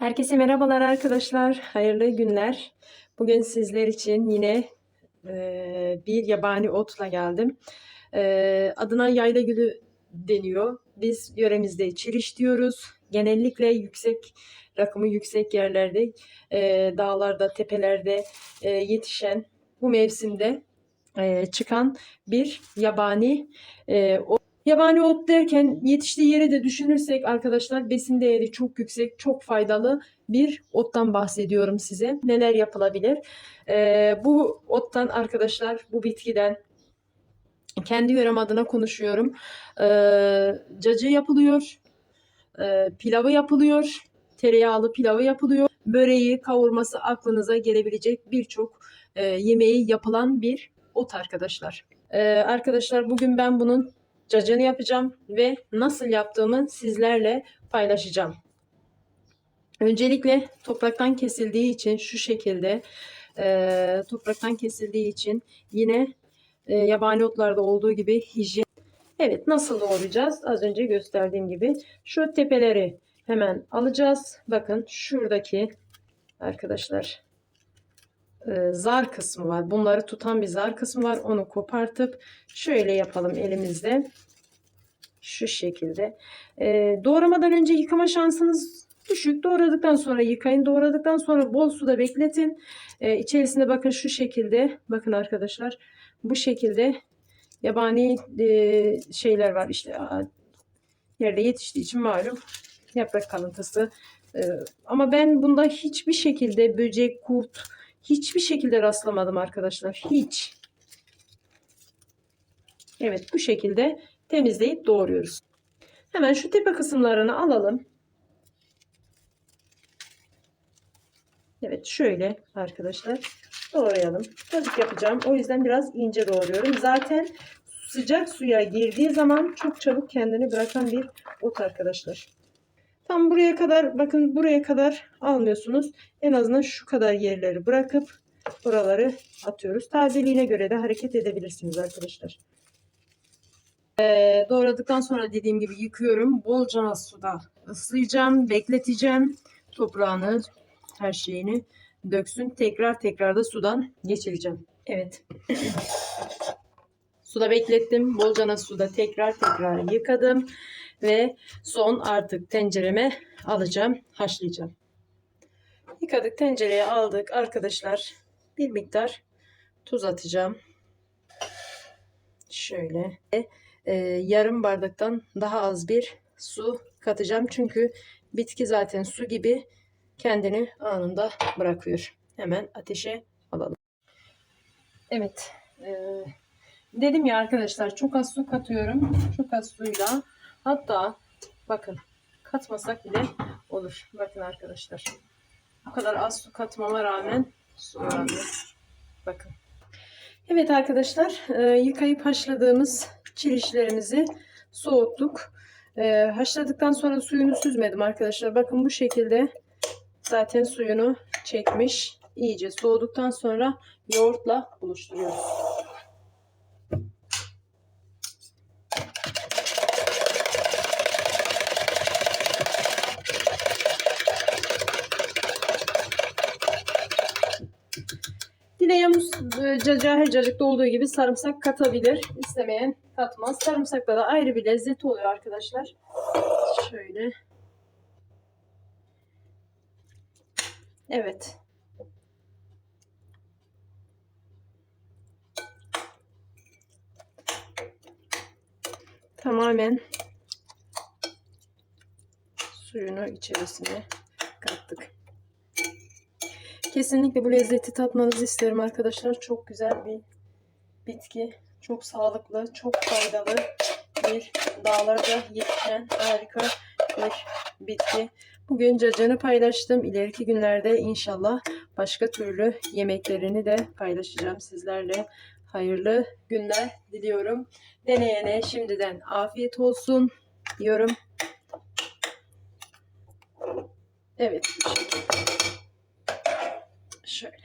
Herkese merhabalar arkadaşlar. Hayırlı günler. Bugün sizler için yine e, bir yabani otla geldim. E, adına yayla gülü deniyor. Biz yöremizde çiriş diyoruz. Genellikle yüksek rakımı yüksek yerlerde, e, dağlarda, tepelerde e, yetişen bu mevsimde e, çıkan bir yabani e, ot. Yabani ot derken yetiştiği yeri de düşünürsek arkadaşlar besin değeri çok yüksek, çok faydalı bir ottan bahsediyorum size. Neler yapılabilir? Ee, bu ottan arkadaşlar, bu bitkiden kendi yörem adına konuşuyorum. Ee, cacı yapılıyor, e, pilavı yapılıyor, tereyağlı pilavı yapılıyor. Böreği, kavurması aklınıza gelebilecek birçok e, yemeği yapılan bir ot arkadaşlar. Ee, arkadaşlar bugün ben bunun cacını yapacağım ve nasıl yaptığımı sizlerle paylaşacağım. Öncelikle topraktan kesildiği için şu şekilde e, topraktan kesildiği için yine e, yabani otlarda olduğu gibi hijyen. Evet nasıl doğrayacağız? Az önce gösterdiğim gibi şu tepeleri hemen alacağız. Bakın şuradaki arkadaşlar e, zar kısmı var. Bunları tutan bir zar kısmı var. Onu kopartıp şöyle yapalım elimizde. Şu şekilde. E, doğramadan önce yıkama şansınız düşük. Doğradıktan sonra yıkayın. Doğradıktan sonra bol suda bekletin. E, içerisinde bakın şu şekilde. Bakın arkadaşlar. Bu şekilde yabani e, şeyler var. işte yerde yetiştiği için malum yaprak kalıntısı. E, ama ben bunda hiçbir şekilde böcek, kurt, Hiçbir şekilde rastlamadım arkadaşlar. Hiç. Evet bu şekilde temizleyip doğruyoruz. Hemen şu tepe kısımlarını alalım. Evet şöyle arkadaşlar doğrayalım. Kazık yapacağım. O yüzden biraz ince doğruyorum. Zaten sıcak suya girdiği zaman çok çabuk kendini bırakan bir ot arkadaşlar. Tam buraya kadar bakın buraya kadar almıyorsunuz. En azından şu kadar yerleri bırakıp buraları atıyoruz. Tazeliğine göre de hareket edebilirsiniz arkadaşlar. Ee, doğradıktan sonra dediğim gibi yıkıyorum. Bolca suda ıslayacağım, bekleteceğim. Toprağını, her şeyini döksün. Tekrar tekrar da sudan geçireceğim. Evet. suda beklettim. Bolcana suda tekrar tekrar yıkadım ve son artık tencereme alacağım, haşlayacağım. Yıkadık tencereye aldık arkadaşlar. Bir miktar tuz atacağım. Şöyle e, yarım bardaktan daha az bir su katacağım. Çünkü bitki zaten su gibi kendini anında bırakıyor. Hemen ateşe alalım. Evet. E, dedim ya arkadaşlar çok az su katıyorum. Çok az suyla Hatta bakın katmasak bile olur. Bakın arkadaşlar. Bu kadar az su katmama rağmen su oranı. Bakın. Evet arkadaşlar e, yıkayıp haşladığımız çirişlerimizi soğuttuk. E, haşladıktan sonra suyunu süzmedim arkadaşlar. Bakın bu şekilde zaten suyunu çekmiş. İyice soğuduktan sonra yoğurtla buluşturuyoruz. Dileyen e, caca her cacıkta olduğu gibi sarımsak katabilir. İstemeyen katmaz. Sarımsakla da ayrı bir lezzeti oluyor arkadaşlar. Şöyle. Evet. Tamamen suyunu içerisine kattık. Kesinlikle bu lezzeti tatmanızı isterim arkadaşlar. Çok güzel bir bitki. Çok sağlıklı, çok faydalı bir dağlarda yetişen harika bir bitki. Bugün cacını paylaştım. İleriki günlerde inşallah başka türlü yemeklerini de paylaşacağım sizlerle. Hayırlı günler diliyorum. Deneyene şimdiden afiyet olsun diyorum. Evet. Şöyle.